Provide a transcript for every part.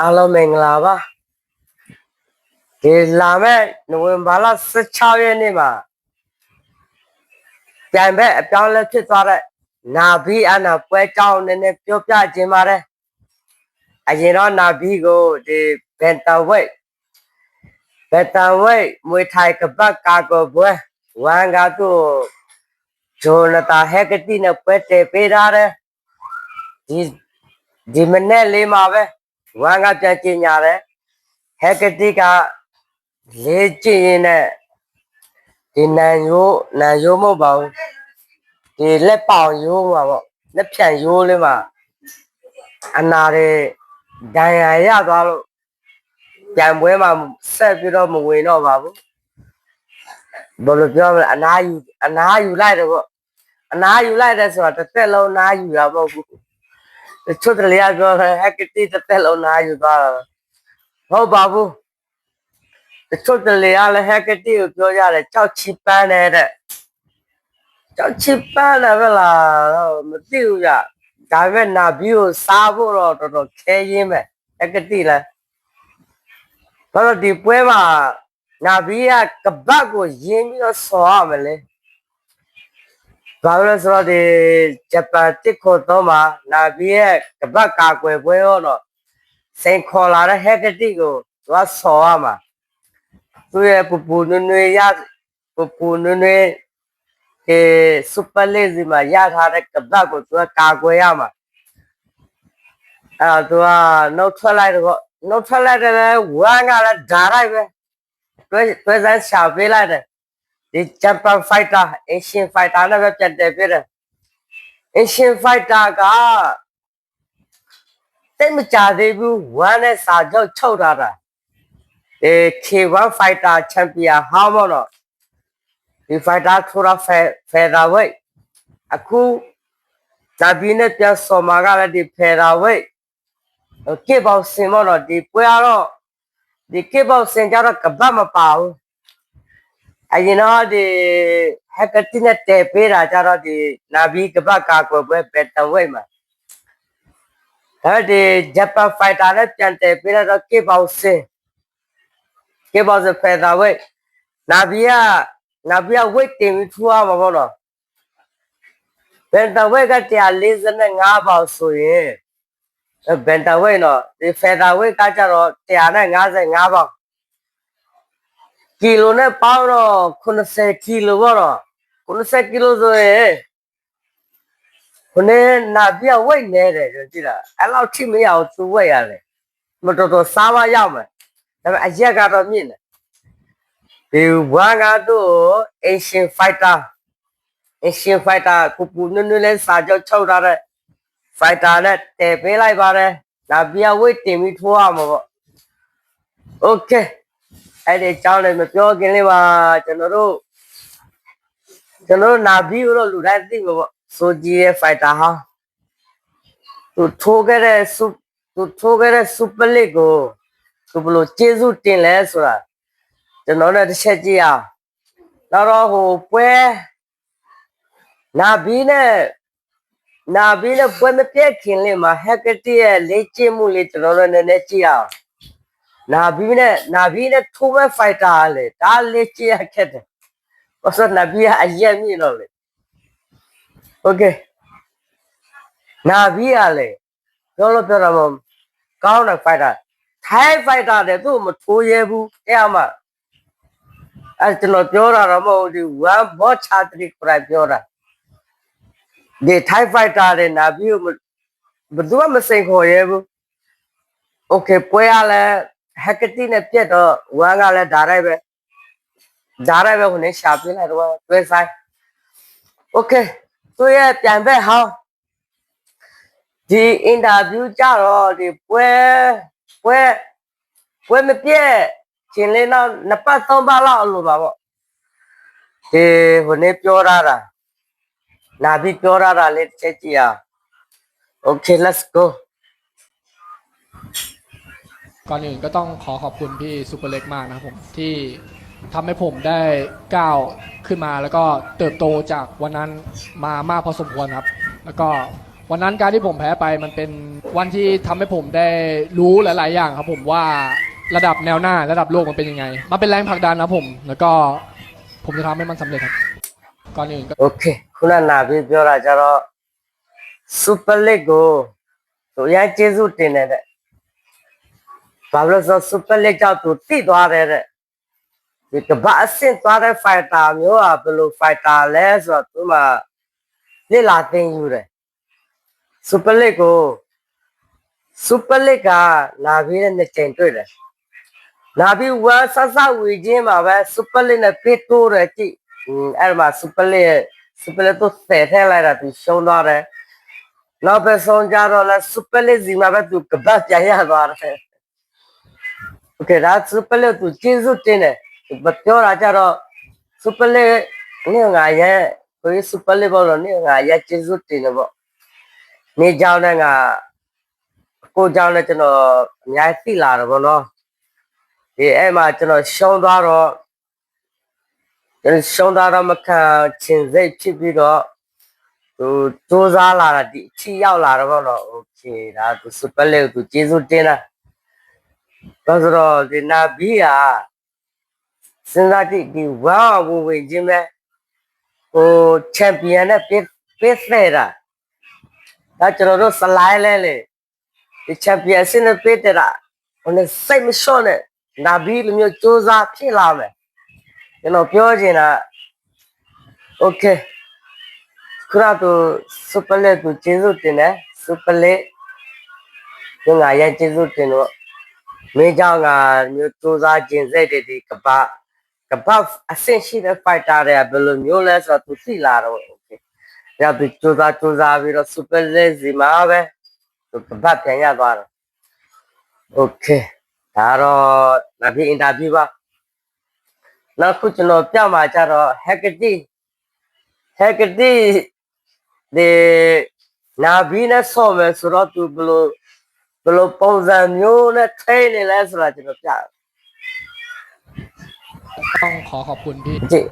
အားလုံးမင်္ဂလာပါဒီလာမဲ့နိုဝင်ဘာလ16ရက်နေ့မှာပြန်ပဲအပြောင်းအလဲဖြစ်သွားတဲ့နာဘီအနာပွဲကြောင်းနည်းနည်းပြောပြခြင်းပါတယ်အရင်တော့နာဘီကိုဒီဘန်တဝိတ်ဘန်တဝိတ်မွေထိုင်ကပတ်ကာကိုပွဲဝမ်ကသူ့ဂျိုနတာဟက်ကတိနဲ့ပွဲတည်ပေးထားတယ်ဒီဒီမနေ့လေးမှာပဲ ဝမ်ကပြန်ကျင်ညာတယ်ဟက်ကတိကလေးကျင်ရင်နဲ့ဒီနန်ရိုးနန်ရိုးမဟုတ်ပါဘူးဒီလက်ပေါင်ရိုးမှာပေါ့လက်ဖြန့်ရိုးလေးမှာအနာတွေဒဏ်ရာရသွားလို့ပြန်ပွဲမှာဆက်ပြီးတော့မဝင်တော့ပါဘူးဘယ်လိုပြောမလဲအနာယူအနာယူလိုက်တယ်ပေါ့အနာယူလိုက်တယ်ဆိုတာတစ်သက်လုံးအနာယူတာမဟုတ်ဘူး တချို့တလေကပြောတယ်ဟက်ကတိတစ်သက်လုံးနာယူသွားတာဟုတ်ပါဘူးတချို့တလေကလည်းဟက်ကတိကိုပြောကြတယ်ကြောက်ချစ်ပန်းတယ်တဲ့ကြောက်ချစ်ပန်းတယ်ဗလားတော့မသိဘူးကြဒါပေမဲ့နာဘီကိုစားဖို့တော့တော်တော်ခဲရင်းပဲဟက်ကတိလည်းဘာလို့ဒီပွဲမှာနာဘီကကပတ်ကိုရင်းပြီးတော့ဆော်ရမလဲ ဘာလို့လဲဆိုတော့ဒီဂျပန်တစ်ခုတော့မှာနာဘီရဲ့ကပတ်ကာကွယ်ပွဲရောတော့စိန်ခေါ်လာတဲ့ဟက်ကတိကိုသူကဆော်ရမှာသူရဲ့ပူပူနွေနွေရပူပူနွေနွေအဲစူပါလေးစီမှာရထားတဲ့ကပတ်ကိုသူကကာကွယ်ရမှာအဲ့တော့သူကနှုတ်ထွက်လိုက်တော့နှုတ်ထွက်လိုက်တယ်ဝမ်းကလည်းဓာလိုက်ပဲတွဲတွဲစမ်းရှာပေးလိုက်တယ် ဒီဂျပန်ဖိုက်တာအင်ရှင်ဖိုက်တာနဲ့ပဲပြန်တယ်ပြတယ်အင်ရှင်ဖိုက်တာကတိတ်မကြသေးဘူးဝမ်းနဲ့စာချုပ်ချုပ်ထားတာဒီ K1 fighter champion ဟောင်းမတော့ဒီ fighter ထိုးတာ featherweight အခုဇာဘီနဲ့ပြန်ဆော်မာကလည်းဒီ featherweight ကေဘောက်စင်မတော့ဒီပွဲကတော့ဒီကေဘောက်စင်ကြတော့ကပတ်မပါဘူး အရင်တော့ဒီဟက်ကတိနဲ့တဲပေးတာကြတော့ဒီနာဘီကပတ်ကာကွယ်ပွဲဘက်တဝိတ်မှာအဲဒီဂျပန်ဖိုက်တာနဲ့ပြန်တဲပေးတော့ကေဘောက်စင်ကေဘောက်စင်ဖက်တာဝိတ်နာဘီကနာဘီကဝိတ်တင်ပြီးထူရမှာပေါ့နော်ဘန်တဝိတ်က145ပေါင်ဆိုရင်ဘန်တဝိတ်နော်ဒီဖက်တာဝိတ်ကကြတော့155ပေါင် ကီလိုနဲ့ပေါင်းတော့80ကီလိုပေါ့တော့80ကီလိုဆိုရင်ခုနေနာပြဝိတ်နေတယ်ကြည့်လားအဲ့လောက်ထိမရအောင်သူဝိတ်ရတယ်မတော်တော်စားမရမယ်ဒါပေမဲ့အရက်ကတော့မြင့်တယ်ဒီဝါကတော့ Asian Fighter Asian Fighter ပူပူနွနွလေးစာကြောချုပ်ထားတဲ့ Fighter နဲ့တည်ပေးလိုက်ပါတယ်နာပြဝိတ်တင်ပြီးထိုးရမှာပေါ့ Okay အဲ့ဒီအကြောင်းလည်းမပြောခင်လေးပါကျွန်တော်တို့ကျွန်တော်တို့နာဘီကိုတော့လူတိုင်းသိမှာပေါ့ဆိုဂျီရဲ့ fighter ဟာသူထိုးခဲ့တဲ့စုသူထိုးခဲ့တဲ့ super league ကိုသူဘလို့ကျေးဇူးတင်လဲဆိုတာကျွန်တော်လည်းတစ်ချက်ကြည့်အောင်နောက်တော့ဟိုပွဲနာဘီနဲ့နာဘီနဲ့ပွဲမပြည့်ခင်လေးမှာ hackety ရဲ့လေ့ကျင့်မှုလေးကျွန်တော်တို့နည်းနည်းကြည့်အောင် နာဘီနဲ့နာဘီနဲ့ထိုးမဲ့ဖိုက်တာလေဒါလေးချရခက်တယ်။ဘာလို့နာဘီကအရက်မြင့်တော့လေ။ Okay နာဘီကလေပြောလို့ပြောတာမဟုတ်ကောင်းတဲ့ဖိုက်တာထိုင်းဖိုက်တာတဲ့သူ့မထိုးရဲဘူးအဲ့မှာအဲကျွန်တော်ပြောတာတော့မဟုတ်ဒီ one more chatri ပြပြောတာဒီထိုင်းဖိုက်တာတဲ့နာဘီကိုဘယ်သူမှမစိန်ခေါ်ရဲဘူး Okay ပွဲရလဲ ဟက်ကတိနဲ့ပြက်တော့ဝမ်းကလည်းဓာရိုက်ပဲဓာရိုက်ပဲခုနေရှာပြလိုက်တော့တွဲဆိုင် Okay သူရဲ့ပြန်ဘက်ဟောင်းဒီအင်တာဗျူးကြတော့ဒီပွဲပွဲပွဲမပြက်ရှင်လေးတော့နှစ်ပတ်သုံးပတ်လောက်အလိုပါပေါ့ဒီခုနေပြောရတာလာပြီးပြောရတာလေးတစ်ချက်ကြည့်အောင် Okay let's go ก่อนอื่นก็ต้องขอขอบคุณพี่ซูเปอร์เล็กมากนะครับผมที่ทำให้ผมได้ก้าวขึ้นมาแล้วก็เติบโตจากวันนั้นมามากพอสมควรครับ แล้วก็ วันนั้นการที่ผมแพ้ไปมันเป็นวันที่ทำให้ผมได้รู้หลาย ๆ อย่างครับผมว่าระดับแนวหน้าระดับโลกมันเป็นยังไง มันเป็นแรงผลักดันนะครับผม แล้วก็ผมจะทำให้มันสำเร็จครับ ก่อนอื่นก็ โอเคခုနနာပြီးပြောတာကြတော့ super league ကိုသူအရင်ကျေးဇူးတင်တယ်တဲ့ ဘာလို့ဆိုစပလက်ကြောက်သူတိသွားတယ်တဲ့ဒီကဘာအဆင့်သွားတဲ့ fighter မျိုးอ่ะဘယ်လို fighter လဲဆိုတော့သူမှလက်လာတင်ယူတယ်စပလက်ကိုစပလက်ကလာပြီးတဲ့နှစ်ချိန်တွေ့တယ်လာပြီးဝါဆဆဝေချင်းမှာပဲစပလက်နဲ့ပေးတိုးတယ်ကြည့်အဲ့မှာစပလက်စပလက်တော့ဆယ်ထဲလိုက်တာသူရှုံးသွားတယ်နောက်ပဲဆုံးကြတော့လဲစပလက်စီမှာပဲသူကပတ်ပြန်ရသွားတယ် Okay ဒါ super league သူကျေးဇူးတင်တယ်သူပြောတာကြတော့ super league နေငါရဲ့ကိုကြီး super league ဘောတော့နေငါရဲ့ကျေးဇူးတင်တယ်ပေါ့နေကြောင်းနဲ့ငါကိုကြောင်းနဲ့ကျွန်တော်အများကြီးသိလာတယ်ပေါ့နော်ဒီအဲ့မှာကျွန်တော်ရှုံးသွားတော့ကျွန်တော်ရှုံးသွားတော့မခံချင်စိတ်ဖြစ်ပြီးတော့သူစူးစမ်းလာတာဒီအချီရောက်လာတော့ပေါ့နော် okay ဒါသူ super league သူကျေးဇူးတင်တာ ဘာလို့လဲဆိုတော့ဒီနာဘီကစဉ်းစားကြည့်ဒီဝါဝင်ဝင်ချင်းပဲဟိုချန်ပီယံနဲ့ပြပြသေးတာဒါကျွန်တော်တို့စလိုင်းလဲလေဒီချန်ပီယံစင်းနဲ့ပြတဲ့တာဟိုနဲ့စိတ်မလျှော့နဲ့နာဘီလိုမျိုးစူးစမ်းဖြစ်လာမယ်ကျွန်တော်ပြောချင်တာโอเคခရတော့စူပါလက်ကိုကျေးဇူးတင်တယ်စူပါလက်ငါရဲ့ကျေးဇူးတင်တော့ မင်းကြောင့်ကမျိုးစူးစားခြင်းစိတ်တွေဒီကပကပအဆင့်ရှိတဲ့ fighter တွေကဘယ်လိုမျိုးလဲဆိုတော့သူသိလာတော့ okay ရပြီစူးစားစူးစားပြီးတော့ super league စီမှာပဲသူကပပြန်ရသွားတယ် okay ဒါတော့နောက်ပြီး interview ပါနောက်ခုကျွန်တော်ပြမှာကြတော့ Hecate Hecate ဒီနာဘီနဲ့ဆော့မယ်ဆိုတော့သူဘယ်လို ဘယ်လိုပုံစံမျိုးနဲ့ train နေလဲဆိုတာကျွန်တော်ပြတယ် ต้องขอขอบคุณพี่ ကြည့်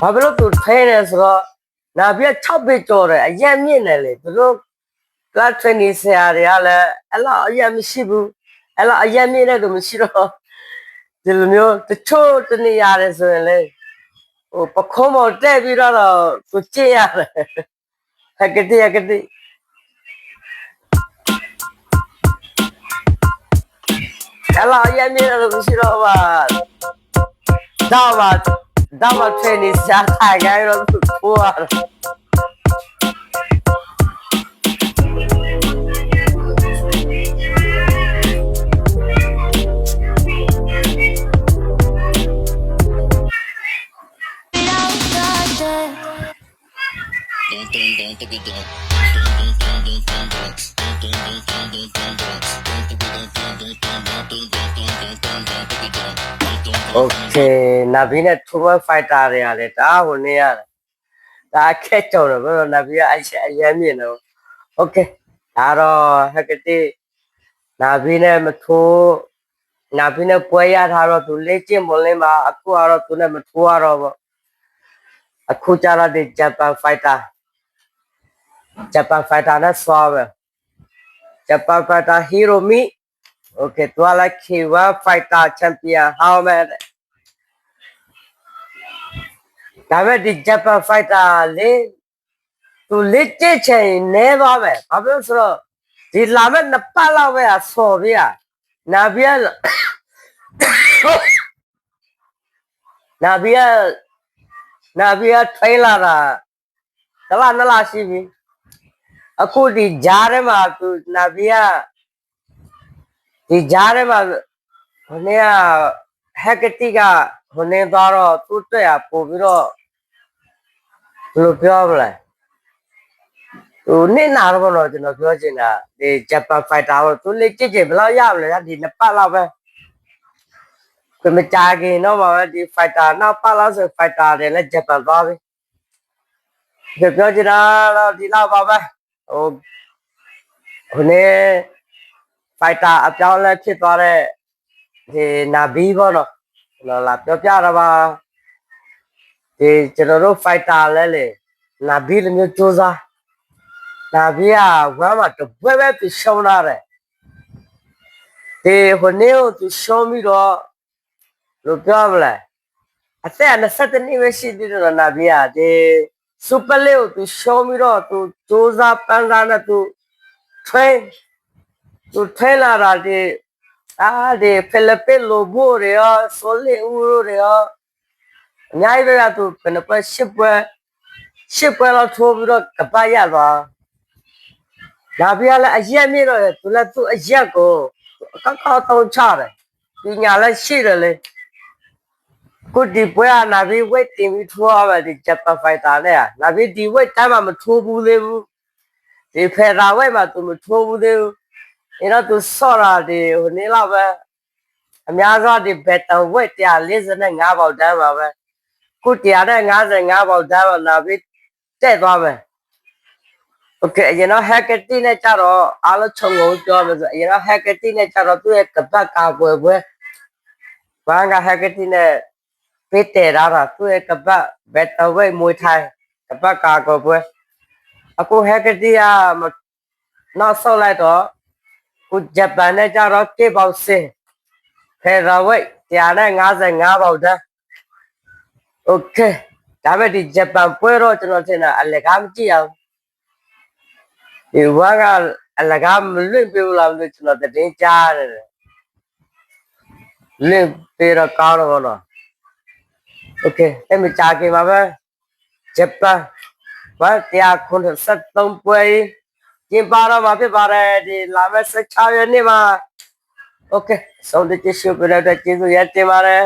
ဘာဖြစ်လို့သူထဲနေဆိုတော့နာပြ6ပေကျော်တယ်အရက်မြင့်တယ်လေသူတို့ class training ဆရာတွေကလည်းအဲ့လောက်အရက်မရှိဘူးအဲ့လောက်အရက်မြင့်တဲ့သူမရှိတော့ဒီလိုမျိုးတချို့တနေရတယ်ဆိုရင်လေ ဟိုပခုံးပေါ်တက်ပြီးတော့သူကြည့်ရတယ်ဟက်ကတိဟက်ကတိအဲ့လာရမ်းနေတော့မရှိတော့ပါတော့ပါတော့ပါ training စားထိုင်ကြရတော့ဟို โอเคနာဘီနဲ့ Tour Fighter တွေကလည်းဒါဟိုနေရတယ်ဒါအခက်ကြုံတယ်ဘယ်လိုနာဘီကအချက်အရင်မြင်တော့โอเคဒါတော့ဟက်ကတိနာဘီနဲ့မထိုးနာဘီနဲ့ပွဲရထားတော့သူလေ့ကျင့်မလင်းပါအခုကတော့သူနဲ့မထိုးရတော့ပေါ့အခုကြတော့ဒီ Japan Fighter Japan Fighter နဲ့ဆွားပဲ Japan Fighter Hiromi Okay သူကလည်း K1 Fighter Champion ဟောင်းမဲ့တဲ့ဒါပေမဲ့ဒီ Japan Fighter လေသူလက်ကျချင်နေသွားပဲဘာဖြစ်လို့ဆိုတော့ဒီလာမဲ့နှ အခုဒီဂျားထဲမှာသူနာပြရဒီကြားထဲမှာဟိုနေ့ကဟက်ကတိကဟိုနေ့သွားတော့သူ့တက်ရပို့ပြီးတော့ဘယ်လိုပြောမလဲဟိုနေ့နာတော့ဘောတော့ကျွန်တော်ပြောချင်တာဒီဂျပန်ဖိုက်တာကိုသူလေကြည့်ကြည့်ဘယ်လောက်ရမလဲဒီနှစ်ပတ်လောက်ပဲ佢မကြခင်တော့မှာပဲဒီ fighter နောက်ပတ်လောက်ဆို fighter တွေလည်းဂျပန်သွားပြီဒီပြောချင်တာတော့ဒီလောက်ပါပဲ ဟိုဟိုနေ့ fighter အပြောင်းအလဲဖြစ်သွားတဲ့ဒီနာဘီပေါ့နော်ကျွန်တော်လာပြောပြတာပါဒီကျွန်တော်တို့ fighter လဲလေနာဘီလိုမျိုးစူးစမ်းနာဘီကဝမ်းမှာတပွဲပဲပြရှုံးလာတယ်ဒီဟိုနေ့ကိုသူရှုံးပြီးတော့လို့ပြောမလဲအသက်27နှစ်ပဲရှိသေးတယ်နာဘီကဒီ စူပါလေးကိုသူရှုံးပြီးတော့သူစူးစမ်းပန်းစားနဲ့သူ train သူထဲလာတာဒီအာဒီဖိလစ်ပင်းလိုဘိုတွေရောဆိုလီဦးတွေရောအများကြီးပဲကသူဘယ်နှပွဲရှစ်ပွဲရှစ်ပွဲလောက်ထိုးပြီးတော့ကပတ်ရသွားဒါပြရလဲအရက်မြင့်တော့သူလည်းသူအရက်ကိုအကောက်ကောက်တောင်းချတယ်ပညာလည်းရှိတယ်လေ ကိုဒီပွဲကနာပြီးဝိတ်တင်ပြီးထိုးရမယ်ဒီဂျပန်ဖိုက်တာနဲ့နာပြီးဒီဝိတ်တိုင်းမှာမထိုးဘူးသေးဘူးဒီဖယ်တာဝိတ်မှာသူမထိုးဘူးသေးဘူး အဲ့တော့သူဆော့တာဒီဟိုနေ့လောက်ပဲအများဆုံးဒီဘက်တန်ဝက်145ပေါက်တန်းပါပဲခု155ပေါက်တန်းပါလာပြီးတက်သွားမယ်โอเคအရင်တော့ hackety နဲ့ကြတော့အားလုံးခြုံငုံပြောမယ်ဆိုအရင်တော့ hackety နဲ့ကြတော့သူ့ရဲ့ကပတ်ကာကွယ်ပွဲဘာက hackety နဲ့ ပေးတယ်တာသူ့ရဲ့ကပတ်ဘက်တန်ဝက်မွေးထိုင်းကပတ်ကာကွယ်ပွဲအခု hackety ကနောက်ဆောက်လိုက်တော့ ကိုဂျပန်နဲ့ကြတော့ကေပေါက်စင်ဖယ်ရဝိတ်155ပေါက်တန်းโอเคဒါပေမဲ့ဒီဂျပန်ပွဲတော့ကျွန်တော်ထင်တာအလကားမကြည့်အောင်ဒီဝါကအလကားမလွင့်ပြဘူးလားမသိဘူးကျွန်တော်သတင်းကြားတယ်လွင့်ပြတော့ကောင်းတော့ဘောနော် โอเคအဲ့မကြခင်ပါပဲဂျပန်ဘာ193ပွဲကျင်းပတော့မှာဖြစ်ပါတယ်ဒီလာမယ့်16ရက်နေ့မှာ โอเคဆုံးတဲ့ကျေးဇူးပြတဲ့ကျေးဇူးရတင်ပါတယ်